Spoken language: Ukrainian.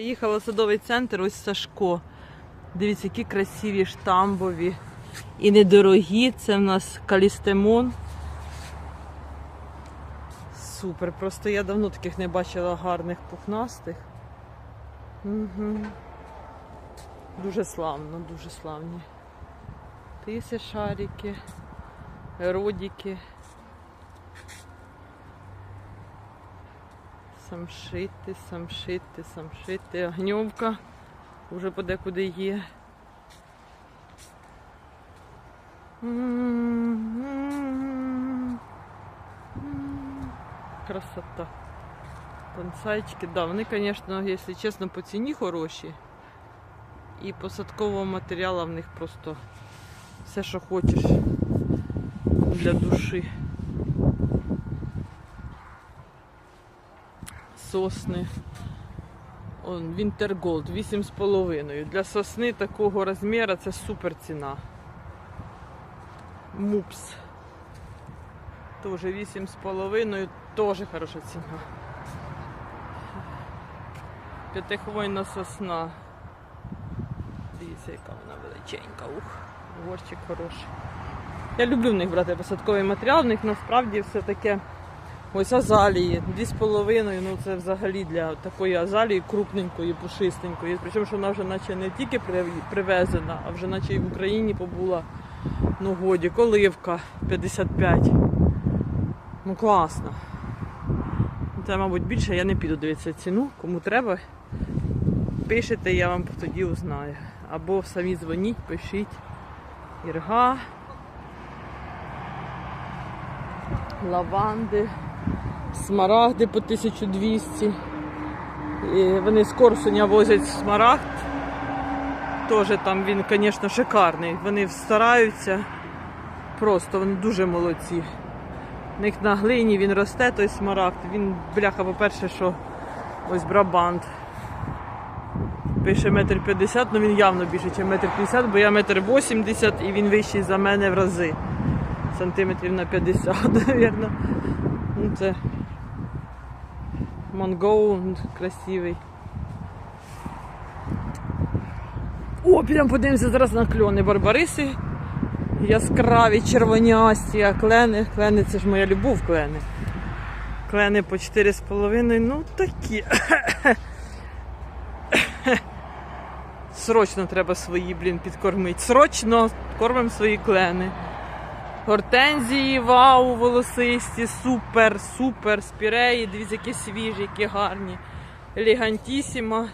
Їхала в садовий центр, ось Сашко. Дивіться, які красиві штамбові. І недорогі. Це в нас калістемон. Супер. Просто я давно таких не бачила гарних пухнастих. Угу. Дуже славно, дуже славні. Тиси шарики, родики. Самшити, самшити, самшити. Огньовка вже подекуди є. Красота. Танцайчики, да, вони, звісно, якщо чесно, по ціні хороші. І посадкового матеріалу в них просто все, що хочеш для душі. Сосни. Он, Вінтерголд 8,5. Для сосни такого розміру це супер ціна. Мупс. Теж 8,5, теж хороша ціна. П'ятихвойна сосна. Дивіться, яка вона величенька. Ух, горщик хороший. Я люблю в них брати посадковий матеріал, в них насправді все таке. Ось азалії, 2,5, ну це взагалі для такої азалії крупненької, пушистенької. Причому, що вона вже наче не тільки привезена, а вже наче і в Україні побула. Ну годі, коливка 55. Ну класно. Це, мабуть, більше я не піду дивитися ціну. Кому треба, пишете, я вам тоді узнаю. Або самі дзвоніть, пишіть. Ірга. Лаванди, смарагди по 1200. І вони з Корсуня возять смарагд. Теж там він, звісно, шикарний. Вони стараються. Просто вони дуже молодці. У них на глині він росте, той смарагд. Він, бляха, по-перше, що ось брабант. Пише метр п'ятдесят, але він явно більше, ніж метр п'ятдесят, бо я метр вісімдесят і він вищий за мене в рази. Сантиметрів на 50, мабуть. Ну, це Монгоу красивий. О, підемо подивимося зараз на кльони барбариси. Яскраві, червонясті, а клени. Клени це ж моя любов, клени. Клени по 4,5, ну такі. Срочно треба свої, блін, підкормити. Срочно кормимо свої клени. Гортензії, вау, волосисті, супер, супер, спіреї, дивіться, які свіжі, які гарні. Елегантісіма.